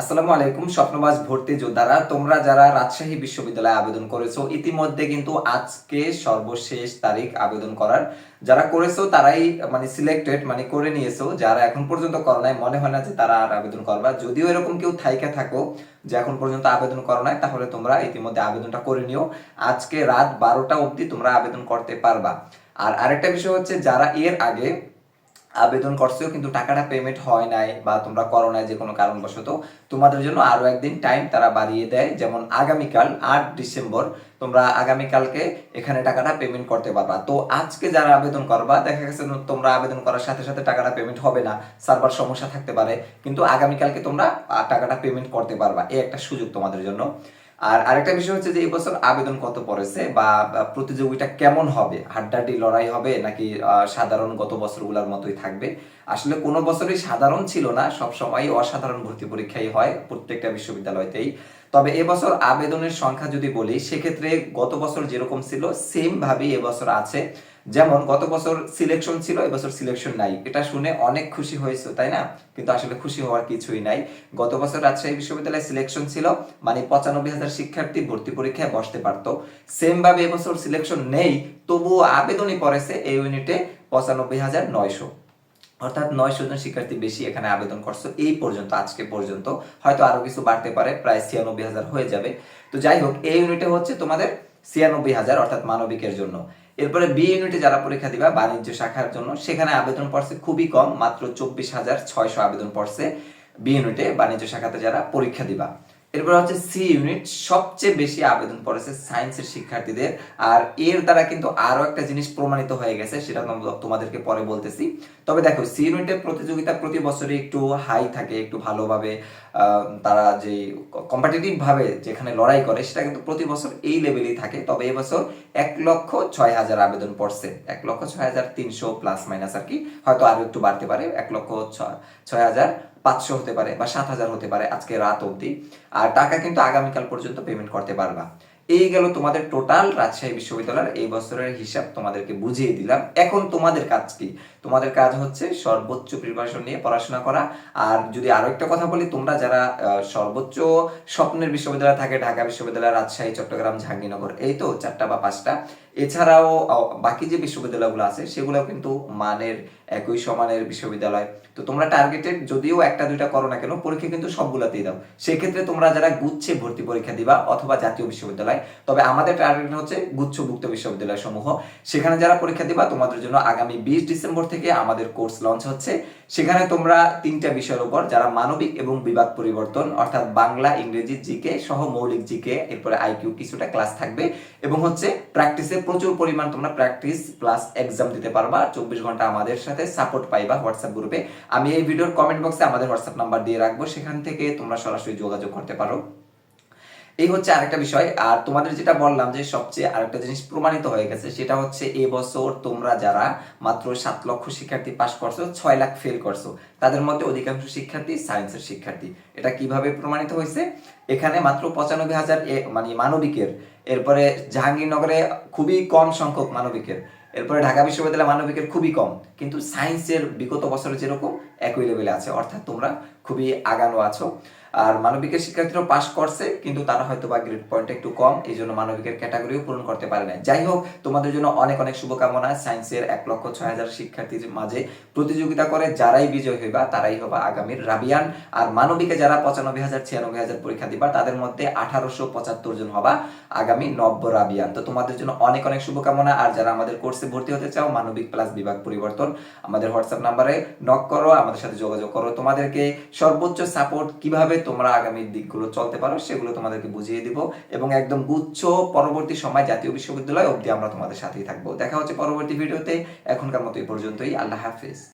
আসসালামু আলাইকুম স্বপ্নবাস ভর্তি যোদ্ধারা। তোমরা যারা রাজশাহী বিশ্ববিদ্যালয়ে আবেদন করেছ, ইতিমধ্যে কিন্তু আজকে সর্বশেষ তারিখ আবেদন করার। যারা করেছ, তারাই মানে সিলেক্টেড মানে করে নিয়েছো। যারা এখন পর্যন্ত করো নাই, মনে হয় না যে তারা আর আবেদন করবা। যদিও এরকম কেউ থাইকা থাকো যে এখন পর্যন্ত আবেদন করো নাই, তাহলে তোমরা ইতিমধ্যে আবেদনটা করে নিও। আজকে রাত বারোটা অবধি তোমরা আবেদন করতে পারবা। আর আরেকটা বিষয় হচ্ছে, যারা এর আগে আবেদন করছ, কিন্তু টাকাটা পেমেন্ট হয় নাই বা তোমরা করো নাই যে কোনো কারণবশত, তোমাদের জন্য আরও একদিন টাইম তারা বাড়িয়ে দেয়। যেমন আগামীকাল আট ডিসেম্বর, তোমরা আগামীকালকে এখানে টাকাটা পেমেন্ট করতে পারবা। তো আজকে যারা আবেদন করবা, দেখা গেছে তোমরা আবেদন করার সাথে সাথে টাকাটা পেমেন্ট হবে না, সার্ভার সমস্যা থাকতে পারে। কিন্তু আগামীকালকে তোমরা টাকাটা পেমেন্ট করতে পারবা। এই একটা সুযোগ তোমাদের জন্য। আর আরেকটা বিষয় হচ্ছে যে এই বছর আবেদন কত পড়েছে বা প্রতিযোগিতা কেমন হবে? হাড্ডাহাড্ডি লড়াই হবে নাকি সাধারণ গত বছরগুলোর মতোই থাকবে? আসলে কোনো বছরই সাধারণ ছিল না, সব সময় অসাধারণ ভর্তি পরীক্ষাই হয় প্রত্যেকটা বিশ্ববিদ্যালয়তেই। তবে এবছর আবেদনের সংখ্যা যদি বলি, সেক্ষেত্রে গত বছর যেরকম ছিল সেম ভাবেই এবছর আছে। যেমন গত বছর সিলেকশন ছিল এবছর সিলেকশন নাই। এটা শুনে অনেক খুশি হয়েছে, তাই না? কিন্তু আসলে খুশি হওয়ার কিছুই নাই। গত বছর রাজশাহী বিশ্ববিদ্যালয়ে সিলেকশন ছিল মানে পঁচানব্বই হাজার শিক্ষার্থী ভর্তি পরীক্ষায় বসতে পারতো। সেম ভাবে এবছর সিলেকশন নেই, তবুও আবেদনই পড়েছে এই ইউনিটে পঁচানব্বই হাজার নয়শো। অর্থাৎ নয়শো জন শিক্ষার্থী বেশি এখানে আবেদন করছ। এই পর্যন্ত, আজকে পর্যন্ত। হয়তো আরও কিছু বাড়তে পারে, প্রায় ছিয়ানব্বই হাজার হয়ে যাবে। তো যাই হোক এই ইউনিটে হচ্ছে তোমাদের ছিয়ানব্বই হাজার, অর্থাৎ মানবিকের জন্য। এরপরে বি ইউনিটে যারা পরীক্ষা দিবা, বাণিজ্য শাখার জন্য, সেখানে আবেদন পড়ছে খুবই কম, মাত্র চব্বিশ হাজার ছয়শো আবেদন পড়ছে বি ইউনিটে, বাণিজ্য শাখাতে যারা পরীক্ষা দিবা। এরপর হচ্ছে সি ইউনিট, সবচেয়ে বেশি আবেদন পড়েছে সায়েন্সের শিক্ষার্থীদের। আর এর দ্বারা কিন্তু আরও একটা জিনিস প্রমাণিত হয়ে গেছে, সেটা তোমাদেরকে পরে বলতেছি। তবে দেখো, সি ইউনিটের প্রতিযোগিতা প্রতি বছরই একটু হাই থাকে, একটু ভালোভাবে তারা যে কম্পিটিটিভ ভাবে যেখানে লড়াই করে, সেটা কিন্তু প্রতি বছর এই লেভেলেই থাকে। তবে এবছর এক লক্ষ ছয় হাজার আবেদন পড়ছে। এক লক্ষ ছয় হাজার তিনশো প্লাস মাইনাস আর কি। হয়তো আরও একটু বাড়তে পারে, এক লক্ষ ছয় হাজার পাঁচশো হতে পারে বা সাত হাজার হতে পারে আজকে রাত অবধি। আর টাকা কিন্তু আগামীকাল পর্যন্ত পেমেন্ট করতে পারবা। এই গেল তোমাদের টোটাল রাজশাহী বিশ্ববিদ্যালয়ের এই বছরের হিসাব তোমাদেরকে বুঝিয়ে দিলাম। এখন তোমাদের কাজ কি? তোমাদের কাজ হচ্ছে সর্বোচ্চ প্রিপারেশন নিয়ে পড়াশোনা করা। আর যদি আরও একটা কথা বলি, তোমরা যারা সর্বোচ্চ স্বপ্নের বিশ্ববিদ্যালয় থাকে, ঢাকা বিশ্ববিদ্যালয়, রাজশাহী, চট্টগ্রাম, জাহাঙ্গীরনগর, এই তো চারটা বা পাঁচটা। এছাড়াও বাকি যে বিশ্ববিদ্যালয়গুলো আছে, সেগুলো কিন্তু মানের একই সমানের বিশ্ববিদ্যালয়। তো তোমরা টার্গেটেড যদিও একটা দুইটা করো না কেন, পরীক্ষা কিন্তু সবগুলাতেই দাও। সেক্ষেত্রে তোমরা যারা গুচ্ছে ভর্তি পরীক্ষা দিবা, অথবা জাতীয় বিশ্ববিদ্যালয় তবে আমাদের টার্গেট হচ্ছে গুচ্ছভুক্ত বিশ্ববিদ্যালয় সমূহ সেখানে যারা পরীক্ষা দিবা, তোমাদের জন্য আগামী বিশ ডিসেম্বর থেকে আমাদের কোর্স লঞ্চ হচ্ছে। সেখানে তোমরা তিনটা বিষয়ের উপর, যারা মানবিক এবং বিভাগ পরিবর্তন, অর্থাৎ বাংলা, ইংরেজি, জিকে সহ মৌলিক জিকে, এরপরে আইকিউ কিছুটা ক্লাস থাকবে। এবং হচ্ছে প্র্যাকটিসে প্রচুর পরিমাণ তোমরা প্র্যাকটিস প্লাস এক্সাম দিতে পারবা। চব্বিশ ঘণ্টা আমাদের সাথে সাপোর্ট পাইবা হোয়াটসঅ্যাপ গ্রুপে আমি এই ভিডিওর কমেন্ট বক্সে আমাদের হোয়াটসঅ্যাপ নাম্বার দিয়ে রাখব। সেখান থেকে তোমরা সরাসরি যোগাযোগ করতে পারো। এই হচ্ছে আরেকটা বিষয়। আর তোমাদের যেটা বললাম যে সবচেয়ে আরেকটা জিনিস প্রমাণিত হয়ে গেছে, সেটা হচ্ছে এবছর তোমরা যারা মাত্র সাত লক্ষ শিক্ষার্থী পাশ করছ, ছয় লাখ ফেল করছ, তাদের মধ্যে অধিকাংশ শিক্ষার্থী সায়েন্সের শিক্ষার্থী। এটা কীভাবে প্রমাণিত হয়েছে? এখানে মাত্র পঁচানব্বই হাজার মানে মানবিকের, এরপরে জাহাঙ্গীরনগরে খুবই কম সংখ্যক মানবিকের, এরপরে ঢাকা বিশ্ববিদ্যালয় মানবিকের খুবই কম, কিন্তু সায়েন্সের বিগত বছরে যেরকম একই লেভেলে আছে, অর্থাৎ তোমরা খুবই আগানো আছো। আর মানবিকের শিক্ষার্থীরাও পাশ করছে, কিন্তু তারা হয়তো বা গ্রেড পয়েন্ট একটু কম এই জন্য মানবিকের ক্যাটাগরিও পূরণ করতে পারে না যাই হোক, তোমাদের জন্য অনেক অনেক শুভকামনা। সায়েন্সের এক লক্ষ ছয় হাজার শিক্ষার্থীর মাঝে প্রতিযোগিতা করে যারাই বিজয় হইবা, তারাই হবা আগামীর রাবিয়ান। আর মানবিকে যারা পঁচানব্বই হাজার, ছিয়ানব্বই হাজার পরীক্ষা দিবা, তাদের মধ্যে আঠারোশো পঁচাত্তর জন হবা আগামী নব্য রাবিয়ান। তো তোমাদের জন্য অনেক অনেক শুভকামনা। আর যারা আমাদের কোর্সে ভর্তি হতে চাও, মানবিক প্লাস বিভাগ পরিবর্তন, আমাদের হোয়াটসঅ্যাপ নাম্বারে নক করো, আমাদের সাথে যোগাযোগ করো। তোমাদেরকে সর্বোচ্চ সাপোর্ট কীভাবে তোমরা আগামী দিকগুলো চলতে পারো সেগুলো তোমাদেরকে বুঝিয়ে দিব এবং একদম গুচ্ছ পরবর্তী সময় জাতীয় বিশ্ববিদ্যালয় অবধি আমরা তোমাদের সাথেই থাকব। দেখা হচ্ছে পরবর্তী ভিডিওতে। এখনকার মতো এই পর্যন্তই। আল্লাহ হাফিজ।